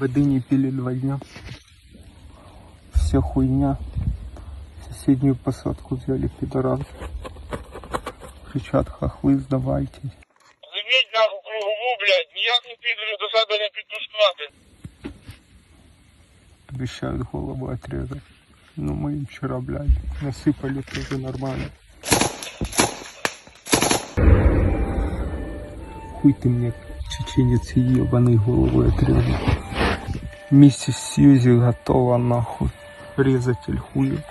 Воды не пили два дня. Вся хуйня. Соседнюю посадку взяли пидорасы. Кричат, хохлы, сдавайтесь. Живіть нахуй кругову, блядь, ніяких підрів до себе не підпускати. Обещают голову отрезать. Ну мы им вчера, блядь, насыпали тоже нормально. Хуй ты мне, чеченец ебаный голову отрезал. Миссис Сьюзи готова нахуй резать хуй.